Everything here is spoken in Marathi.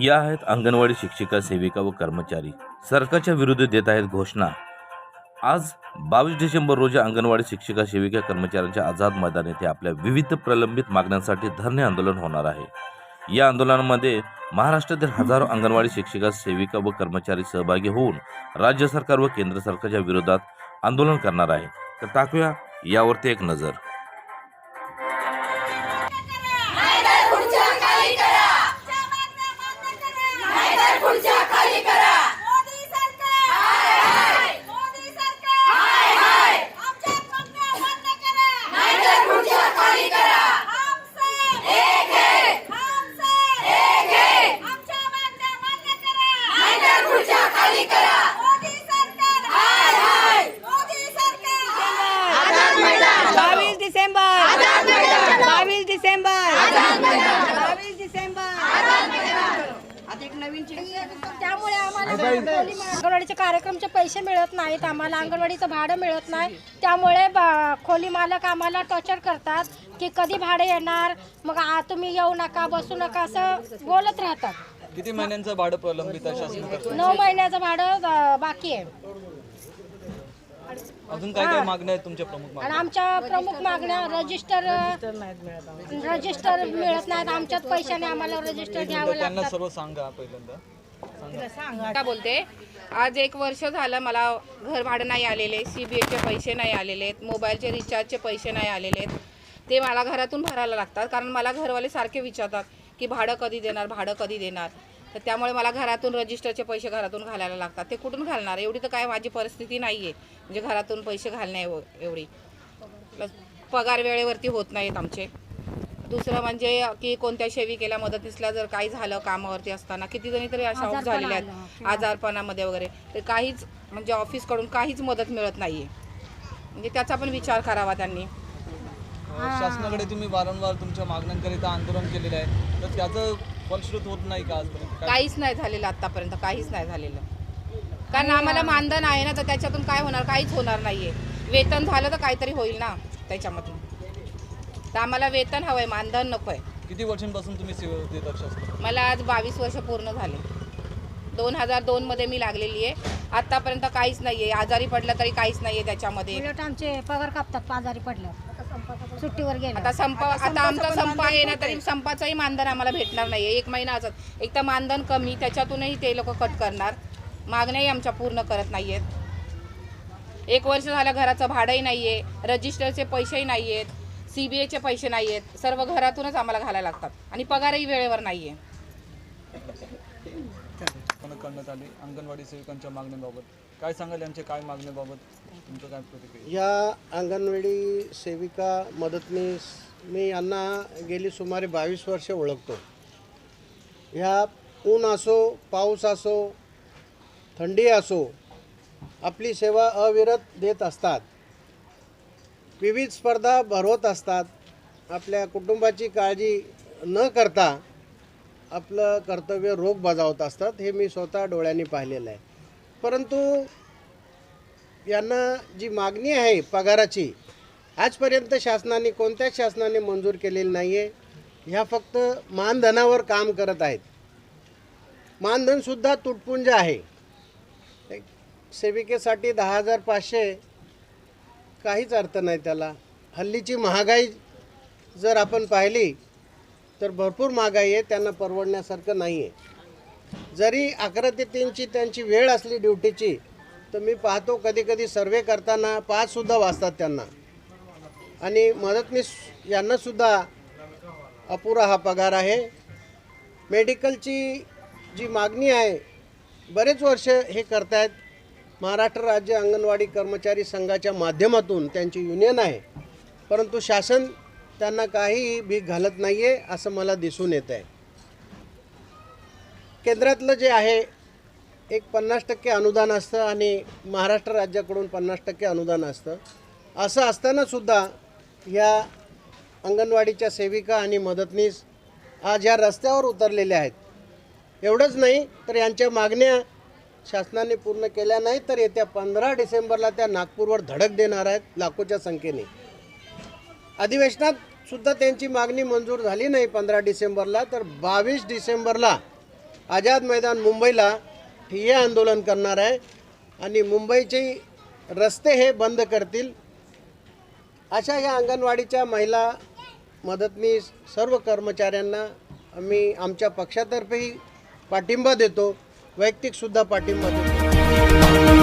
या आहेत अंगणवाडी शिक्षिका सेविका व कर्मचारी. सरकारच्या विरुद्ध देत आहेत घोषणा. आज बावीस डिसेंबर रोजी अंगणवाडी शिक्षिका सेविका कर्मचाऱ्यांच्या आझाद मैदान येथे आपल्या विविध प्रलंबित मागण्यांसाठी धरणे आंदोलन होणार आहे. या आंदोलनामध्ये महाराष्ट्रातील हजारो अंगणवाडी शिक्षिका सेविका व कर्मचारी सहभागी होऊन राज्य सरकार व केंद्र सरकारच्या विरोधात आंदोलन करणार आहे. तर टाकूया यावरती एक नजर. त्यामुळे आम्हाला अंगणवाडीचे कार्यक्रमचे पैसे मिळत नाहीत आम्हाला अंगणवाडीचं भाडं मिळत नाही. त्यामुळे बा- खोली मालक आम्हाला टॉर्चर करतात की कधी भाडे येणार मग आ- तुम्ही येऊ नका बसू नका असं बोलत राहतात. किती महिन्यांचं भाडं प्रलंबित नऊ महिन्याचं भाडं बाकी आहे. अजून काय काय मागण्या आहेत तुमच्या प्रमुख मागण्या? आणि आमच्या प्रमुख मागण्या रजिस्टर रजिस्टर मिळत नाहीत आमच्याच पैशाने आम्हाला रजिस्टर घ्यावं तर त्यांना लागतात. सर्व सांगा पहिल्यांदा. सांगा. का बोलते. आज एक वर्ष झालं मला घर भाडं नाही आलेले सी बी एचे पैसे नाही आलेले आहेत मोबाईलचे रिचार्जचे पैसे नाही आलेले. आहेत ते मला घरातून भरायला लागतात कारण मला घरवाले सारखे विचारतात की भाडं कधी देणार भाडं कधी देणार? तर त्यामुळे मला घरातून रजिस्टरचे पैसे घरातून घालायला लागतात. ते कुठून घालणार? एवढी तर काय माझी परिस्थिती नाही आहे म्हणजे घरातून पैसे घालण्या एव- एवढी. प्लस पगार वेळेवरती होत नाहीत आमचे. दुसरं म्हणजे की कोणत्या सेविकेला मदतीसला जर काही झालं कामावरती असताना किती जणी तरी अशा ऑफ झालेल्या आहेत. आजारपणामध्ये वगैरे. तर काहीच म्हणजे ऑफिसकडून काहीच मदत मिळत नाहीये. म्हणजे त्याचा पण विचार करावा त्यांनी. शासनाकडे तुम्ही वारंवार तुमच्या मागण्यांकरिता आंदोलन केलेलं आहे. तर त्याचं फलश्रुत होत नाही का आजपर्यंत? काय काहीच नाही झालेलं आतापर्यंत काहीच नाही झालेलं. कारण आम्हाला मानधन आहे ना तर त्याच्यातून काय होणार काहीच होणार नाहीये. वेतन झालं तर काहीतरी होईल ना त्याच्यामधून. तर आम्हाला वेतन हवंय मानधन नको आहे किती वर्षांपासून तुम्ही सेवा मला आज बावीस वर्ष पूर्ण झाले. दोन हजार दोनमध्ये मी लागलेली आहे. आतापर्यंत काहीच नाही आहे आजारी पडलं तरी काहीच नाही आहे त्याच्यामध्ये. उलट आमचे पगार कापतात आजारी पडल्यावर. सुट्टीवर गेलं आता संप आता आमचा संप आहे ना तरी संपाचंही मानधन आम्हाला भेटणार नाही एक महिना असत एक तर मानधन कमी त्याच्यातूनही ते लोक कट करणार. मागण्याही आमच्या पूर्ण करत नाही आहेत एक वर्ष झालं घराचं भाडंही नाही आहे रजिस्टरचे पैसेही नाही आहेत सी बी एचे पैसे नाही आहेत सर्व घरातूनच आम्हाला घालायला लागतात. आणि पगारही वेळेवर नाही आहे करण्यात आली अंगणवाडी सेविकांच्या मागण्यांबाबत. काय सांगाल यांच्या काय मागण्याबाबत? तुमचं काय प्रतिक्रिया? या अंगणवाडी सेविका मदतनीस मी यांना गेली सुमारे बावीस वर्षे ओळखतो. ह्या ऊन असो पाऊस असो थंडी असो आपली सेवा अविरत देत असतात. विविध स्पर्धा भरवत असतात. आपल्या कुटुंबाची काळजी न करता आपलं कर्तव्य रोग बजावत असतात हे मी स्वतः डोळ्यांनी पाहिलेलं आहे. परंतु यांना जी मागणी आहे पगाराची आजपर्यंत शासनाने कोणत्याच शासनाने मंजूर केलेली नाही आहे ह्या फक्त मानधनावर काम करत आहेत. मानधनसुद्धा तुटपुंज आहे. एक सेविकेसाठी दहा हजार पाचशे काहीच अर्थ नाही त्याला. हल्लीची महागाई जर आपण पाहिली तर भरपूर महागाई आहे त्यांना परवडण्यासारखं नाही आहे जरी अकरा ते तीनची त्यांची वेळ असली ड्युटीची तर मी पाहतो कधी कधी सर्वे करताना पाचसुद्धा वाजतात त्यांना. आणि मदतनीस यांनासुद्धा अपुरा हा पगार आहे. मेडिकलची जी मागणी आहे बरेच वर्ष हे करतायत. महाराष्ट्र राज्य अंगणवाडी कर्मचारी संघाच्या माध्यमातून त्यांची युनियन आहे. परंतु शासन त्यांना काही भीक घालत नाही आहे असं मला दिसून येत आहे केंद्रातलं जे आहे एक पन्नास टक्के अनुदान असतं आणि महाराष्ट्र राज्याकडून पन्नास टक्के अनुदान असतं. असं असतानासुद्धा या अंगणवाडीच्या सेविका आणि मदतनीस आज या रस्त्यावर उतरलेल्या आहेत. एवढंच नाही तर यांच्या मागण्या शासनाने पूर्ण केल्या नाही तर येत्या पंधरा डिसेंबरला त्या नागपूरवर धडक देणार आहेत लाखोच्या संख्येने. अधिवेशनात सुद्धा त्यांची मागणी मंजूर झाली नाही पंधरा डिसेंबरला तर बावीस डिसेंबरला आझाद मैदान मुंबईला ठिय्ये आंदोलन करणार आहे. आणि मुंबईचे रस्ते हे बंद करतील. अशा या अंगणवाडीच्या महिला मदतनीस सर्व कर्मचाऱ्यांना आम्ही आमच्या पक्षातर्फेही पाठिंबा देतो. वैयक्तिकसुद्धा पाठिंबा देतो.